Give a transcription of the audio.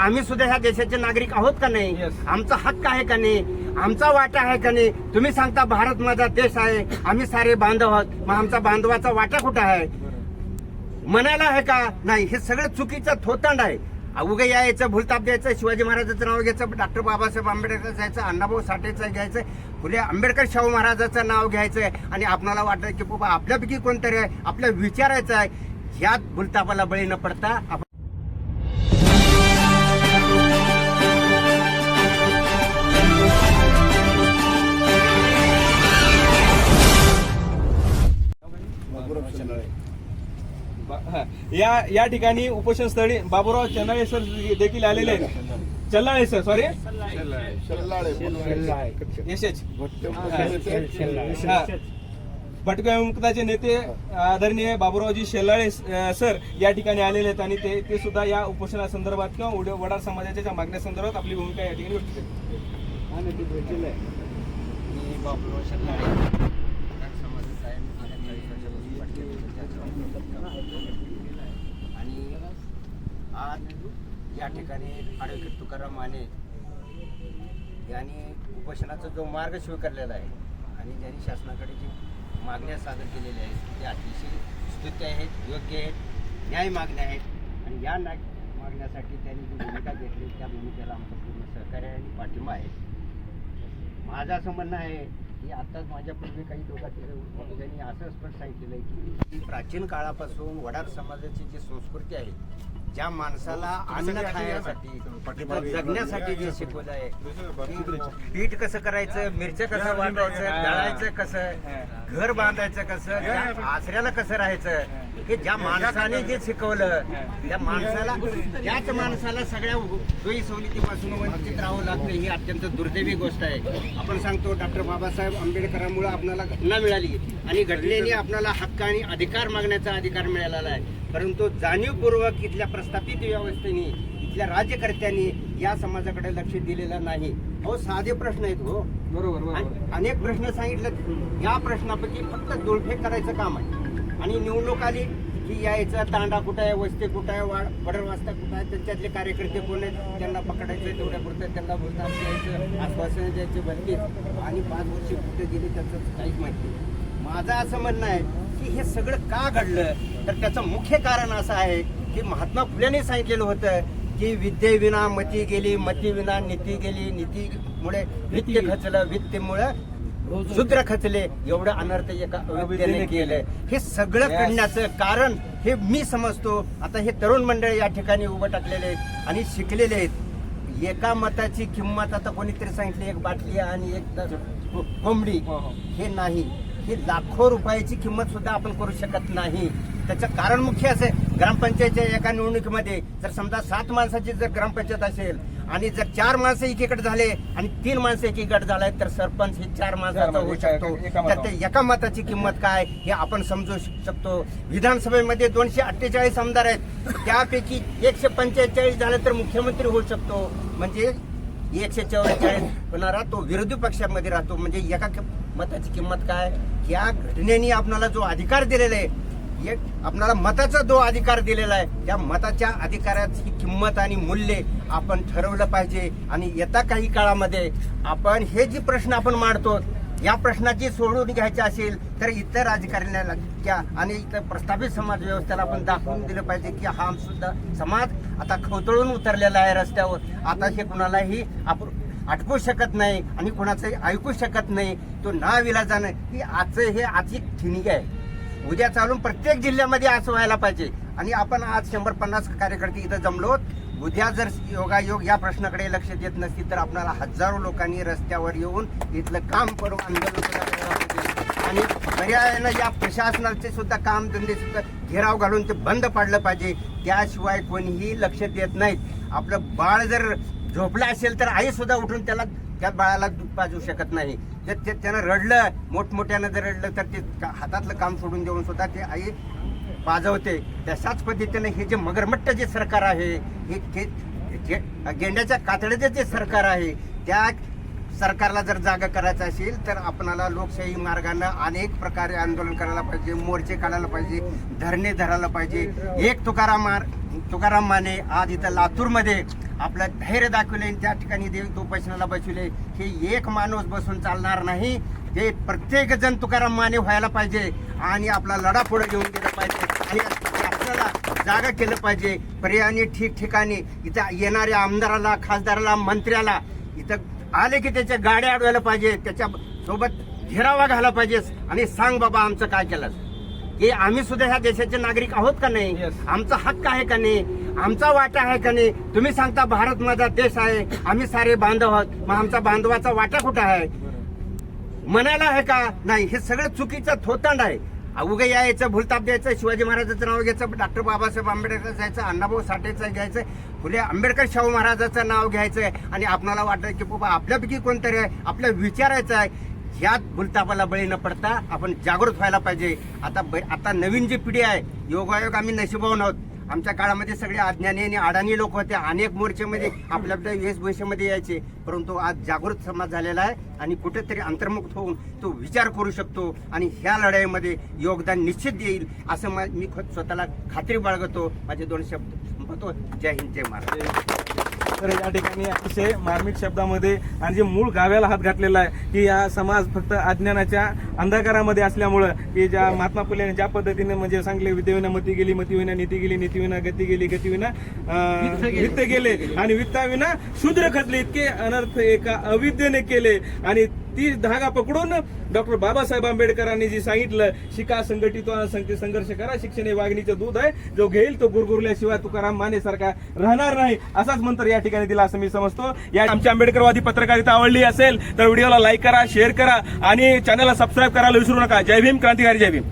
आम्ही सुद्धा ह्या देशाचे नागरिक आहोत का नाही? Yes. आमचा हक्क आहे का नाही? आमचा वाटा आहे का नाही? तुम्ही सांगता भारत माझा देश आहे आम्ही सारे बांधव आहोत मग आमचा बांधवाचा वाटा कुठं आहे? म्हणायला आहे का? नाही हे सगळं चुकीचं थोतांड आहे. उगा यायचं भूलताप द्यायचं शिवाजी महाराजांचं नाव घ्यायचं डॉक्टर बाबासाहेब आंबेडकर जायचं अण्णाभाऊ साठेचं घ्यायचं फुले आंबेडकर शाहू महाराजाचं नाव घ्यायचं आणि आपणाला वाटतं की बाबा आपल्यापैकी कोणतरी आहे आपल्या विचारायचं आहे. ह्यात भूलतापाला बळी न पडता आपण या या ठिकाणी उपोषण स्थळी बाबूराव चन्नाळे सर देखील आलेले आहेत. चल्लाळे सर सॉरी यशच भटक्या विमुक्ताचे नेते आदरणीय बाबूरावजी शेलाळे सर या ठिकाणी आलेले आहेत आणि ते ते सुद्धा या उपोषणासंदर्भात किंवा उड- वडार समाजाच्या ज्या मागण्यासंदर्भात आपली भूमिका या ठिकाणी व्यक्त केली बाबुराव आणि आज या ठिकाणी ॲडव्होकेट तुकाराम माने यांनी उपोषणाचा जो मार्ग स्वीकारलेला आहे आणि ज्यांनी शासनाकडे जी मागण्या सादर केलेल्या आहेत ते अतिशय स्तुत्य आहेत योग्य आहेत न्याय मागण्या आहेत आणि या न्याय मागण्यासाठी त्यांनी जी भूमिका घेतली त्या भूमिकेला आमचं पूर्ण सहकार्य आणि पाठिंबा आहे माझं असं म्हणणं आहे की आत्ताच माझ्यापूर्वी काही लोक त्यांनी असं स्पष्ट सांगितलेलं आहे की प्राचीन काळापासून वडार समाजाची जी संस्कृती आहे ज्या माणसाला अन्न खाण्यासाठी तिथं जगण्यासाठी जे शिकवलं आहे पीठ कसं करायचं मिरच्या कसं वाटायचं दळायचं कसं घर बांधायचं कसं आसऱ्याला कसं राहायचं हे. ज्या माणसाने जे शिकवलं त्या माणसाला त्याच माणसाला सगळ्या सोयी सवलतीपासून वंचित राहावं लागतं ही अत्यंत दुर्दैवी गोष्ट आहे. आपण सांगतो डॉक्टर बाबासाहेब आंबेडकरांमुळे आपल्याला घटना मिळाली आणि घटनेने आपल्याला हक्क आणि अधिकार मागण्याचा अधिकार मिळालेला आहे. परंतु जाणीवपूर्वक इथल्या प्रस्थापित व्यवस्थेने इथल्या राज्यकर्त्यांनी या समाजाकडे लक्ष दिलेलं नाही. हो साधे प्रश्न आहेत हो. बरोबर अनेक प्रश्न सांगितले या प्रश्नापैकी फक्त दोलफेक करायचं काम आहे. आणि निवडणूक आली की यायचं तांडा कुठं आहे वस्ती कुठं आहे वाड वडर वाजता कुठं आहे त्यांच्यातले कार्यकर्ते कोण आहेत त्यांना पकडायचं तेवढ्या पुरतं त्यांना बोलतात द्यायचं आश्वासन द्यायचे बनते आणि पाच वर्ष कुठे गेले त्याचं काहीच माहिती. माझं असं म्हणणं आहे की हे सगळं का घडलं? तर त्याचं मुख्य कारण असं आहे की महात्मा फुलेने सांगितलेलं होतं की विद्येविना मती गेली मतीविना नीती गेली. नीतीमुळे वित्त खचलं वित्तेमुळे शूद्र खचले एवढं अनर्थ एका केलंय हे सगळं. करण्याचं कारण हे मी समजतो. आता हे तरुण मंडळ या ठिकाणी उभं टाकलेले आहेत आणि शिकलेले आहेत. एका मताची किंमत आता कोणीतरी सांगितली एक बाटली आणि एक कोंबडी. हो, हो. हे नाही. ही लाखो रुपयाची किंमत सुद्धा आपण करू शकत नाही. त्याचं कारण मुख्य असं ग्रामपंचायतच्या एका निवडणुकीमध्ये जर समजा सात माणसाची जर ग्रामपंचायत असेल आणि जर चार माणसं एकीकडे झाले आणि तीन माणसं एकीकडे झाले तर सरपंच हे चार माणसाचा होऊ शकतो. तर ते एका मताची किंमत काय हे आपण समजू शकतो. विधानसभेमध्ये दोनशे अठ्ठेचाळीस आमदार आहेत. त्यापैकी एकशे पंचेचाळीस झाले तर मुख्यमंत्री होऊ शकतो. म्हणजे एकशे चौवेचाळीस होणारा तो विरोधी पक्षामध्ये राहतो. म्हणजे एका मताची किंमत काय? या घटनेने आपणाला जो अधिकार दिलेला आहे एक आपणाला मताचा जो अधिकार दिलेला आहे त्या मताच्या अधिकाराची किंमत आणि मूल्य आपण ठरवलं पाहिजे. आणि येत्या काही काळामध्ये आपण हे जे प्रश्न आपण मांडतो या प्रश्नाची सोडून घ्यायची असेल तर इतर राजकारण्याला आणि इतर प्रस्थापित समाज व्यवस्थेला आपण दाखवून दिलं पाहिजे की हा सुद्धा समाज आता खवतळून उतरलेला आहे रस्त्यावर. आता हे कुणालाही आपण अटकू शकत नाही आणि कोणाचंही ऐकू शकत नाही तो ना विलाजानं ही आजचं हे आजची ठिणगी आहे. उद्या चालून प्रत्येक जिल्ह्यामध्ये असं व्हायला पाहिजे. आणि आपण आज शंभर पन्नास कार्यकर्ते इथं जमलो उद्या जर योगायोग या प्रश्नाकडे लक्ष देत नसतील तर आपल्याला हजारो लोकांनी रस्त्यावर येऊन इथलं काम करून आंदोलन आणि पर्यायानं या प्रशासनाचे सुद्धा कामधंदे सुद्धा घेराव घालून ते बंद पाडलं पाहिजे. त्याशिवाय कोणीही लक्ष देत नाहीत. आपलं बाळ जर झोपलं असेल तर आई सुद्धा उठून त्याला त्या बाळाला दूध पाजू शकत नाही. जर ते त्यानं रडलं मोठमोठ्यानं जर रडलं तर ते हातातलं काम सोडून देऊन सुद्धा ते आई पाजवते. तशाच पद्धतीने हे जे मगरमट्ट जे सरकार आहे हे ते जे गेंड्याच्या कातड्याचे जे सरकार आहे त्या सरकारला जर जागा करायचं असेल तर आपणाला लोकशाही मार्गानं अनेक प्रकारे आंदोलन करायला पाहिजे मोर्चे काढायला पाहिजे धरणे धरायला पाहिजे. एक तुकाराम मार तुकाराम माने आज इथं लातूरमध्ये आपलं धैर्य दाखवले त्या ठिकाणी देवी उपासनाला बसवले. हे एक माणूस बसून चालणार नाही. हे प्रत्येक जण तुकाराम माने व्हायला पाहिजे आणि आपला लढा पुढे घेऊन गेला पाहिजे. आणि आपल्याला जागा केलं पाहिजे. पर्यायाने ठिकठिकाणी इथं येणाऱ्या आमदाराला खासदाराला मंत्र्याला इथं आले की त्याच्या गाड्या अडवायला पाहिजे. त्याच्या सोबत घेरावा घाला पाहिजे. आणि सांग बाबा आमचं काय केलं? की आम्ही सुद्धा ह्या देशाचे नागरिक आहोत का नाही. आमचा हक्क आहे का नाही? आमचा वाटा आहे का नाही? तुम्ही सांगता भारत माझा देश आहे आम्ही सारे बांधव आहोत मग आमचा बांधवाचा वाटा कुठं आहे? म्हणायला आहे का? नाही हे सगळं चुकीचं थोतांड आहे. उगं यायचं भूलताप द्यायचं शिवाजी महाराजाचं नाव घ्यायचं डॉक्टर बाबासाहेब आंबेडकर जायचं अण्णाभाऊ साठेचं घ्यायचं फुले आंबेडकर शाहू महाराजाचं नाव घ्यायचं आणि आपणाला वाटतं की बाबा आपल्यापैकी कोणतरी आहे आपल्या विचारायचं आहे. ह्यात भूलतापाला बळी न पडता आपण जागृत व्हायला पाहिजे. आता ब- आता नवीन जी पिढी आहे योगायोग आम्ही नशिबावून आहोत. आमच्या काळामध्ये सगळे अज्ञानी आणि अडाणी लोक होते. अनेक मोर्चेमध्ये आपल्या आपल्या वेशभूषेमध्ये यायचे. परंतु आज जागृत समाज झालेला आहे आणि कुठेतरी अंतर्मुक्त होऊन तो विचार करू शकतो आणि ह्या लढाईमध्ये योगदान निश्चित देईल असं मी स्वतःला खात्री बाळगतो. माझे दोन शब्द संपतो. जय हिंद जय महाराज तर या ठिकाणी अतिशय मार्मिक शब्दामध्ये आणि जे मूळ गाव्याला हात घातलेला आहे की या समाज फक्त अज्ञानाच्या अंधकारामध्ये असल्यामुळं की ज्या महात्मा फुलेने ज्या पद्धतीने म्हणजे सांगले विद्येविना मती गेली मतीविना नीती गेली नीतीविना गती गेली गतीविना वित्त गेले. आणि वित्ताविना शूद्र खतले इतके अनर्थ एका अविद्येने केले आणि ती धागा पकडून डॉक्टर बाबासाहेब आंबेडकरांनी जे सांगितलं शिका संघटित संघर्ष करा शिक्षण हे वागणीचं दूध आहे. जो घेईल तो गुरगुरल्याशिवाय तुकाराम माने सारखा राहणार नाही. असाच मंत्र या ठिकाणी दिला असं मी समजतो. या आमची आंबेडकरवादी पत्रकारिता आवडली असेल तर व्हिडिओला लाईक करा शेअर करा आणि चॅनलला सबस्क्राईब करायला विसरू नका. जय भीम क्रांतिकारी जय भीम.